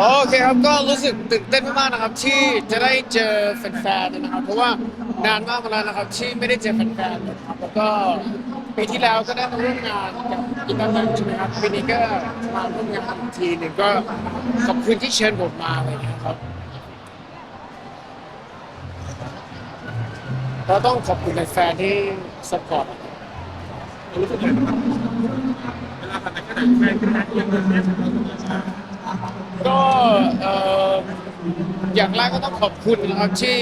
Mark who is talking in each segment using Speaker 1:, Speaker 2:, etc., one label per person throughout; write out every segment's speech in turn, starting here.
Speaker 1: โอเคครับก็รู้สึกตื่นเต้นมากๆนะครับ ที่จะได้เจอแฟนๆนะครับ เพราะว่านานมากมาแล้วนะครับที่ไม่ได้เจอแฟนๆครับแล้วก็ปีที่แล้วก็ได้มาร่วมงานกับกีตาร์ตันใช่ไหมครับปีนี้ก็มาร่วมงานอีกทีหนึ่งก็ขอบคุณที่เชิญผมมาอะไรอย่างเงี้ยครับเราต้องขอบคุณแฟนๆที่สปอร์ต
Speaker 2: รู้สึกไงบ้างเวลาทำงานก็ได้แฟนกันนะยังเดินเล่น
Speaker 1: ก็เอ่อ อย่างแรกก็ต้องขอบคุณครับที่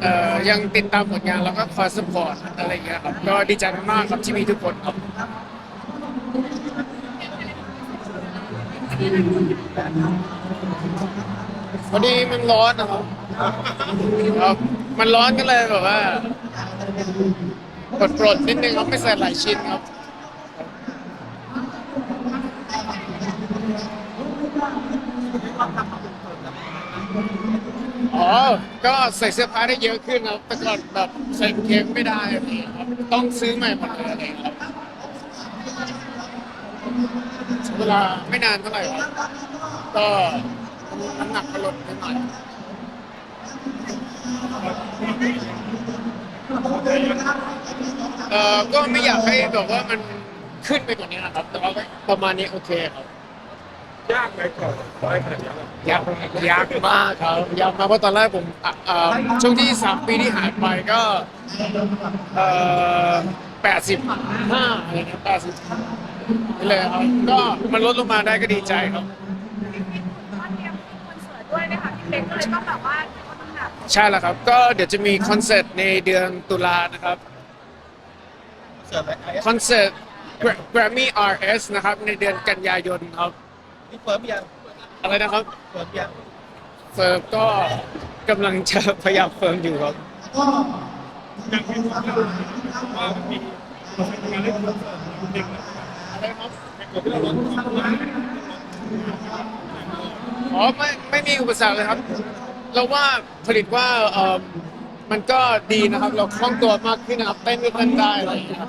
Speaker 1: เอ่อยังติดตามผลงานแล้วก็คอยสปอร์ตอะไรอย่างเงี้ยครับก็ดีใจมากๆครับที่มีทุกคนครับพอดีมันร้อนนะครับครับมันร้อนก็เลยแบบว่าปลดปลดๆนิดนึงครับไม่ใส่หลายชิ้นครับ อ๋อ ก็ใส่เสื้อผ้าได้เยอะขึ้นครับ แต่ก่อนแบบใส่กางเกงไม่ได้อะไรอย่างเงี้ยครับ ต้องซื้อใหม่หมดเลยอะไรอย่างเงี้ยครับเวลาไม่นานเท่าไหร่ครับก็น้ำหนักก็ลดนิดหน่อยเอ่อก็ไม่อยากให้แบบว่ามันขึ้นไปกว่านี้นะครับ แต่ว่าประมาณนี้โอเคครับ
Speaker 2: ยากไหมก่อนได้ขนาดนี้
Speaker 1: ยากยากมากครับยากมากเพราะตอนแรกผมอะอ่าช่วงที่สามปีที่หายไปก็เอ่อแปดสิบห้าอะไรเงี้ยแปดสิบนี่เลยครับก็มันลดลงมาได้ก็ดีใจครับ
Speaker 3: ก็เตรียมคอนเสิร์ตด้วยนะคะพี่เป๊กก็เลยต้องแบบว่าลดน้ำหนัก
Speaker 1: ใช่แล้วครับ ก็เดี๋ยวจะมีคอนเสิร์ตในเดือนตุลานะครับ
Speaker 2: เสิร์ฟอะไร
Speaker 1: คอนเสิร์ต Gra- Grammy RS นะครับ ในเดือนกันยายนครับ
Speaker 2: นี่เฟิร์มยัง
Speaker 1: อะไรนะครับ
Speaker 2: เฟิร์มยัง
Speaker 1: เฟิร์มก็กำลังจะพยายามเฟิร์มอยู่ครับ
Speaker 2: ยังไม่รู้ว่ามันมีงานเล่นคอนเสิร์ตจริง
Speaker 1: อะไรครับ
Speaker 2: ๆที่เราลดความอ้วน
Speaker 1: อ๋อไม่ไม่มีอุปสรรคเลยครับ เราว่าผลิตว่าเออมันก็ดีนะครับ เราคล่องตัวมากขึ้นนะครับเต้นก็เต้นได้อะไรอย่างเงี้ยครับ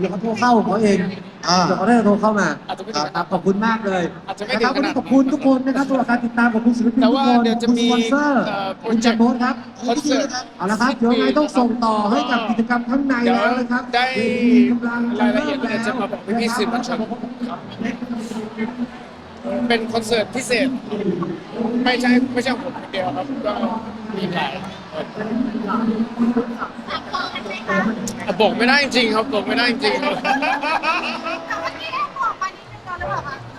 Speaker 4: เดี๋ยวเขาโทรเข้าของเขาเอง
Speaker 5: อ่า
Speaker 4: เดี๋ยวเขาได้โทรเข้ามา
Speaker 1: อาจจะไม่ถึงขนาด
Speaker 4: ครับขอบคุณมากเลย
Speaker 1: อาจจะไม่
Speaker 4: นะ
Speaker 1: ถึ
Speaker 4: ครับ
Speaker 1: งข
Speaker 4: วัน
Speaker 1: นาด
Speaker 4: นี้ขอบคุณทุกคนนะครับสำหรับการติดตามของคุณศิลปิน
Speaker 1: แต่
Speaker 4: ทุก
Speaker 1: ว่า
Speaker 4: คน
Speaker 1: เดี๋ยวจะ
Speaker 4: คุณ
Speaker 1: มี
Speaker 4: สปอนเซอร์
Speaker 1: เอ่อโปร
Speaker 4: คุณ
Speaker 1: เจ
Speaker 4: จั
Speaker 1: ก
Speaker 4: ก
Speaker 1: ต์
Speaker 4: รโบ๊ทครับ
Speaker 1: คอนเสิร์ต
Speaker 4: เอาละครับเดี๋ยวยังไงต้องส่งต่อให้กับกิจกรรมข้างใน
Speaker 1: เดี๋ยว
Speaker 4: แล้วนะครับ
Speaker 1: ได้
Speaker 4: เวทีกำลัง
Speaker 1: รายละเอียดเดี๋ยวจะมาบอกพี่ๆสื่อมวลชน เป็นคอนเสิร์ตพิเศษ ไม่ใช่ไม่ใช่ของผมคนเดียวครับก็มีหลายอะบอกไม่ได้จริงๆครับบอกไม่ได้จริงๆครับ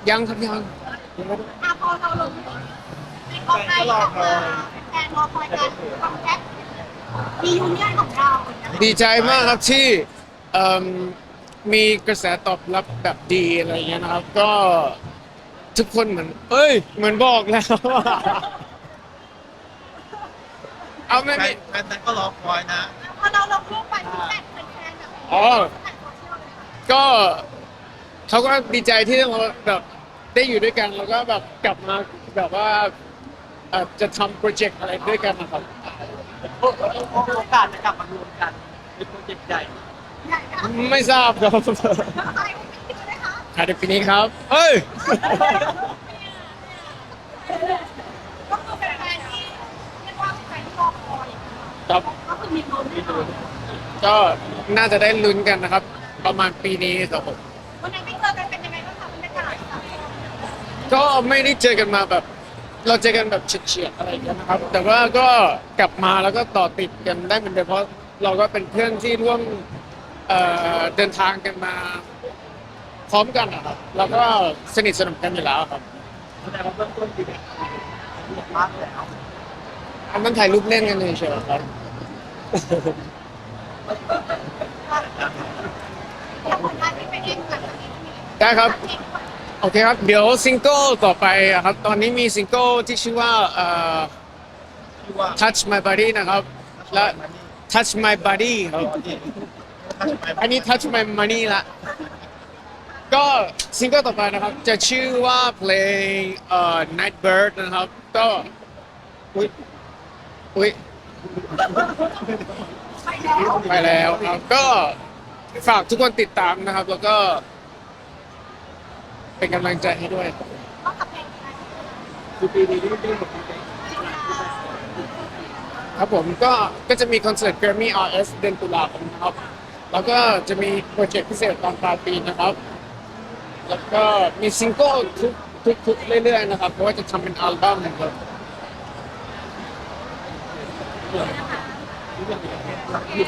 Speaker 1: ยังครับยัง
Speaker 3: อะพอเราลงในกองไอออกมาแอนรอคอยการคอมแพ็คมียูเนียนของเราอย่างเงี้ย
Speaker 1: ดีใจมากครับที่เอิ่มมีกระแสตอบรับแบบดีอะไรเงี้ยนะครับ ก็ทุกคนเหมือน เอ้ย เหมือนบอกแล้วว่าเอาไม่
Speaker 2: แฟ
Speaker 1: ไม่
Speaker 2: นแฟนนั้นก็รอคอยนะ
Speaker 3: พอเราลงรูปไปที่แปดเป็นแฟนแบบ
Speaker 1: อ๋อ
Speaker 3: แปดโซเชียลเลยค่ะ
Speaker 1: ก็เขาก็ดีใจที่เราแบบ ได้อยู่ด้วยกันแล้วก็แบบกลับมาแบบว่าเอ่อจะทำโปรเจกต์อะไรด้วยกันนะครับ
Speaker 6: โอกาสจะกลับมารวมกันเป็นโปรเจกต์ใหญ่
Speaker 3: ใหญ่ค่ะ
Speaker 1: ไม่ทราบครับ
Speaker 3: ใครไม่ติดเลยคะ
Speaker 1: ภายในปีนี้ครับ เอ้ย
Speaker 3: ก็คือเป็นแฟนที่เรียกว่าเป็นแฟนที่รอคอย
Speaker 1: ครับ
Speaker 3: ก็คือมีลุ้นแน่นอน
Speaker 1: ก็น่าจะได้ลุ้นกันนะครับ ประมาณปีนี้ครับผม
Speaker 3: วันนั้นไม่เจ ก็ไม่
Speaker 1: ได้เจอกันมาแบบ เราเจอกันแบบเฉียดๆอะไรอย่างเงี้ยนะครับ แต่ว่าก็กลับมาแล้วก็ต่อติดกันได้เหมือนเดิมเพราะเราก็เป็นเพื่อนที่ร่วมเอ่อเดินทางกันมา พร้อมกันนะครับแล้วก็สนิทสนมกันอยู่แล้วครับ
Speaker 6: แสดงว่าเบื้องต้นคือแบบบวกมากแล้ว
Speaker 1: อันนั้นถ่ายรูปเล่นกันเฉยๆครับ
Speaker 3: อย่างผลงานที่เป็นเองหลังจากนี้จะมี
Speaker 1: ได้ครับ โอเคครับ เดี๋ยวซิงเกิลต่อไปอะครับ ตอนนี้มีซิงเกิลที่ชื่อว่าเอ่อ
Speaker 2: ที่ว่า
Speaker 1: Touch My Body นะครับ และ Touch My Body ครับ อันนี้ Touch My Money ละ ก็ซิงเกิลต่อไปนะครับ จะชื่อว่าเพลงเอ่อ Night Bird นะครับ ก็อุ้ยอุ้ยไปแล้วครับ ก็ฝากทุกคนติดตามนะครับ แล้วก็ เป็นกำลังใจให้ด้วย
Speaker 3: ต้องกับเพลงอะไร
Speaker 6: คือปีนี้ได้หมดปีนี้
Speaker 1: ครับผมก็ก็จะมีคอนเสิร์ต Grammy RS เดือนตุลาคมนะครับ แล้วก็จะมีโปรเจกต์พิเศษตอนปลายปีนะครับ แล้วก็มีซิงเกิลทุกทุกทุกเรื่อยๆนะครับ เพราะว่าจะทำเป็นอัลบั้มนะครับ
Speaker 6: เรื่องนี้